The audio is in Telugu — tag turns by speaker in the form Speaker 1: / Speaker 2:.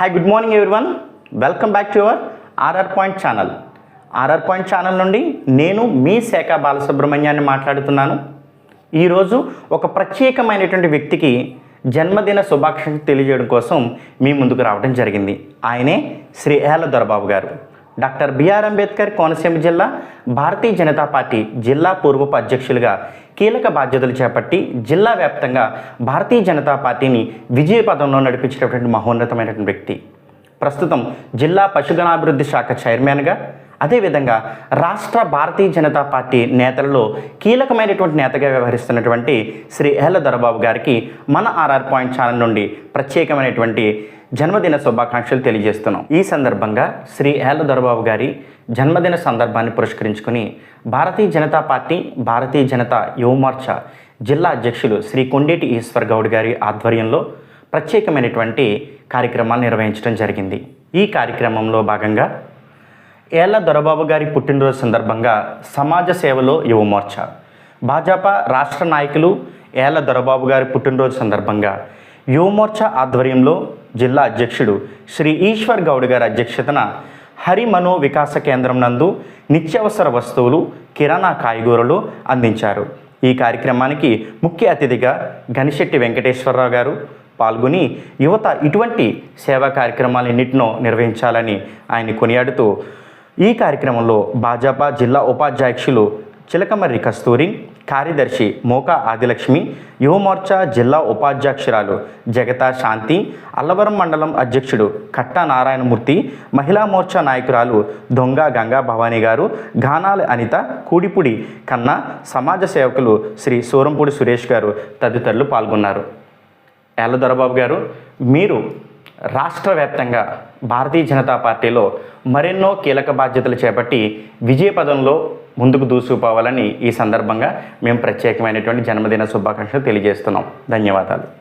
Speaker 1: Hi good morning everyone welcome back to your RR point channel RR point channel నుండి నేను మీ శాఖ బాలసుబ్రహ్మణ్యాన్ని మాట్లాడుతున్నాను. ఈరోజు ఒక ప్రత్యేకమైనటువంటి వ్యక్తికి జన్మదిన శుభాకాంక్షలు తెలియజేయడం కోసం మీ ముందుకు రావడం జరిగింది. ఆయనే శ్రీ ఏల దొరబాబు గారు. డాక్టర్ బిఆర్ అంబేద్కర్ కోనసీమ జిల్లా భారతీయ జనతా పార్టీ జిల్లా పూర్వపు అధ్యక్షులుగా కీలక బాధ్యతలు చేపట్టి జిల్లా వ్యాప్తంగా భారతీయ జనతా పార్టీని విజయ పదంలో నడిపించినటువంటి మహోన్నతమైనటువంటి వ్యక్తి. ప్రస్తుతం జిల్లా పశుగణాభివృద్ధి శాఖ చైర్మన్గా అదేవిధంగా రాష్ట్ర భారతీయ జనతా పార్టీ నేతలలో కీలకమైనటువంటి నేతగా వ్యవహరిస్తున్నటువంటి శ్రీ ఎహ్ల దొరబాబు గారికి మన ఆర్ఆర్ పాయింట్ ఛానల్ నుండి ప్రత్యేకమైనటువంటి జన్మదిన శుభాకాంక్షలు తెలియజేస్తున్నాం. ఈ సందర్భంగా శ్రీ ఎహ్ల దొరబాబు గారి జన్మదిన సందర్భాన్ని పురస్కరించుకుని భారతీయ జనతా పార్టీ భారతీయ జనతా యువమోర్చా జిల్లా అధ్యక్షులు శ్రీ కొండేటి ఈశ్వర్ గౌడ్ గారి ఆధ్వర్యంలో ప్రత్యేకమైనటువంటి కార్యక్రమాలు నిర్వహించడం జరిగింది. ఈ కార్యక్రమంలో భాగంగా ఏళ్ళ దొరబాబు గారి పుట్టినరోజు సందర్భంగా సమాజ సేవలో యువమోర్చా. భాజపా రాష్ట్ర నాయకులు ఏళ్ళ దొరబాబు గారి పుట్టినరోజు సందర్భంగా యువమోర్చా ఆధ్వర్యంలో జిల్లా అధ్యక్షుడు శ్రీ ఈశ్వర్ గౌడ్ గారి అధ్యక్షతన హరి మనో వికాస కేంద్రం నందు నిత్యావసర వస్తువులు కిరాణా కాయగూరలు అందించారు. ఈ కార్యక్రమానికి ముఖ్య అతిథిగా గనిశెట్టి వెంకటేశ్వరరావు గారు పాల్గొని యువత ఇటువంటి సేవా కార్యక్రమాలన్నింటినో నిర్వహించాలని ఆయన కొనియాడుతూ ఈ కార్యక్రమంలో భాజపా జిల్లా ఉపాధ్యక్షులు చిలకమర్రి కస్తూరి కార్యదర్శి మోకా ఆదిలక్ష్మి యువమోర్చా జిల్లా ఉపాధ్యక్షురాలు జగతా శాంతి అల్లవరం మండలం అధ్యక్షుడు కట్టా నారాయణమూర్తి మహిళా మోర్చా నాయకురాలు దొంగ గంగా భవానీ గారు గానాల అనిత కూడిపుడి కన్నా సమాజ సేవకులు శ్రీ సూరంపూడి సురేష్ గారు తదితరులు పాల్గొన్నారు. ఎల్ల దొరబాబు గారు మీరు రాష్ట్ర వ్యాప్తంగా భారతీయ జనతా పార్టీలో మరెన్నో కీలక బాధ్యతలు చేపట్టి విజయపదంలో ముందుకు దూసుకుపోవాలని ఈ సందర్భంగా మేము ప్రత్యేకమైనటువంటి జన్మదిన శుభాకాంక్షలు తెలియజేస్తున్నాం. ధన్యవాదాలు.